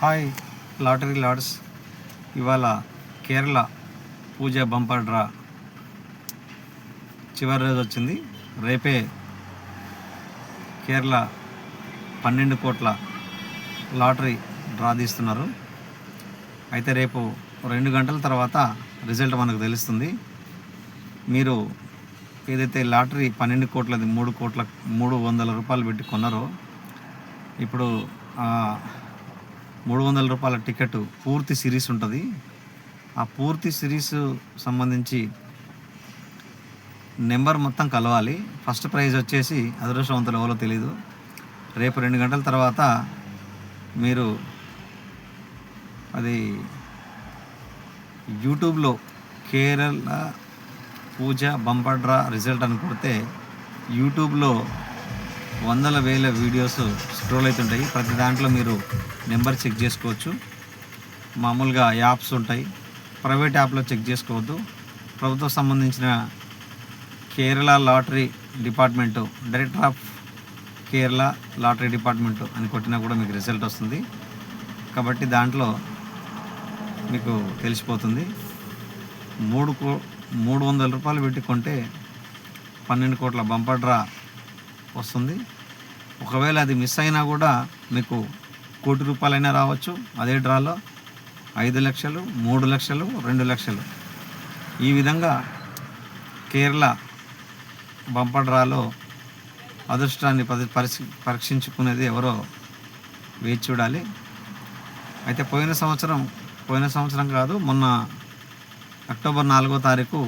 Hi lottery Lord's. ఇవాళ కేరళ పూజ bumper draw. చివరి రోజు వచ్చింది. రేపే కేరళ పన్నెండు కోట్ల లాటరీ డ్రా తీస్తున్నారు. అయితే రేపు రెండు గంటల తర్వాత రిజల్ట్ మనకు తెలుస్తుంది. మీరు ఏదైతే లాటరీ పన్నెండు కోట్లది మూడు కోట్ల మూడు వందల రూపాయలు పెట్టి కొన్నారో ఇప్పుడు మూడు వందల రూపాయల టికెట్ పూర్తి సిరీస్ ఉంటుంది. ఆ పూర్తి సిరీస్ సంబంధించి నెంబర్ మొత్తం కలవాలి. ఫస్ట్ ప్రైజ్ వచ్చేసి అదృష్టవంతులు ఎవరో తెలీదు. రేపు రెండు గంటల తర్వాత మీరు అది యూట్యూబ్లో కేరళ పూజ బంపడ్రా రిజల్ట్ అని కొడితే యూట్యూబ్లో వందల వేల వీడియోస్ స్క్రోల్ అవుతుంటాయి. ప్రతి దాంట్లో మీరు నెంబర్ చెక్ చేసుకోవచ్చు. మామూలుగా యాప్స్ ఉంటాయి. ప్రైవేట్ యాప్లో చెక్ చేసుకోవద్దు. ప్రభుత్వం సంబంధించిన Kerala lottery department director of Kerala lottery department అని కొట్టినా కూడా మీకు రిజల్ట్ వస్తుంది. కాబట్టి దాంట్లో మీకు తెలిసిపోతుంది. మూడు కో మూడు వందల రూపాయలు పెట్టి కొంటే పన్నెండు కోట్ల బంపర్ డ్రా వస్తుంది. ఒకవేళ అది మిస్ అయినా కూడా మీకు కోటి రూపాయలైనా రావచ్చు. అదే డ్రాలో ఐదు లక్షలు మూడు లక్షలు రెండు లక్షలు. ఈ విధంగా కేరళ బంపర్ డ్రాలో అదృష్టాన్ని పరి పరిశీ పరీక్షించుకునేది ఎవరో వేచి చూడాలి. అయితే పోయిన సంవత్సరం పోయిన సంవత్సరం కాదు మొన్న అక్టోబర్ నాలుగో తారీఖు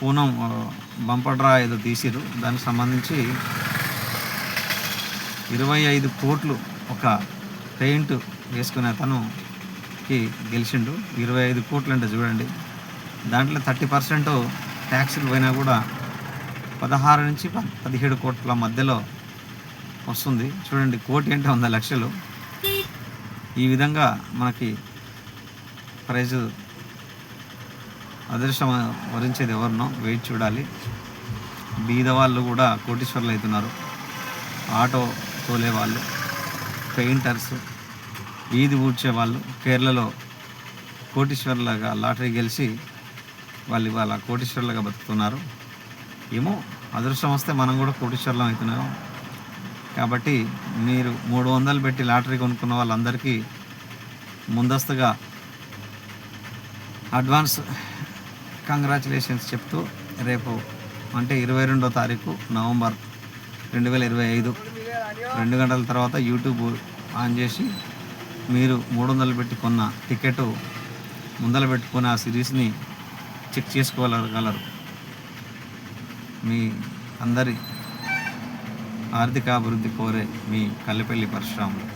పూనం ఆ, బంపర్ డ్రా ఏదో తీసిరు దానికి సంబంధించి ఇరవై ఐదు కోట్లు ఒక పెయింట్ వేసుకునే అతనుకి గెలిచిండు. ఇరవై ఐదు కోట్లు అంటే చూడండి. దాంట్లో థర్టీ పర్సెంట్ ట్యాక్స్లు పోయినా కూడా పదహారు నుంచి పదిహేడు కోట్ల మధ్యలో వస్తుంది. చూడండి కోటి అంటే వంద లక్షలు. ఈ విధంగా మనకి ప్రైజ్ అదృష్టం వరించేది ఎవరినో వెయిట్ చూడాలి. బీద వాళ్ళు కూడా కోటీశ్వర్లు అవుతున్నారు. ఆటో తోలే వాళ్ళు పెయింటర్స్ వీధి ఊడ్చే వాళ్ళు కేరళలో కోటీశ్వర్లుగా లాటరీ గెలిచి వాళ్ళు ఇవాళ కోటీశ్వర్లుగా బతుకుతున్నారు. ఏమో అదృష్టం వస్తే మనం కూడా కోటీశ్వర్లం అవుతున్నాం. కాబట్టి మీరు మూడు వందలు పెట్టి లాటరీ కొనుక్కున్న వాళ్ళందరికీ ముందస్తుగా అడ్వాన్స్ కంగ్రాచులేషన్స్ చెప్తూ రేపు అంటే ఇరవై రెండో తారీఖు నవంబర్ రెండు వేల ఇరవై ఐదు. రెండు గంటల తర్వాత యూట్యూబ్ ఆన్ చేసి మీరు మూడు వందలు పెట్టి కొన్న టికెట్ ముందల పెట్టుకుని ఆ సిరీస్ని చెక్ చేసుకోగలరు. మీ అందరి ఆర్థికాభివృద్ధి కోరే మీ కల్లెపల్లి పరశురాములు.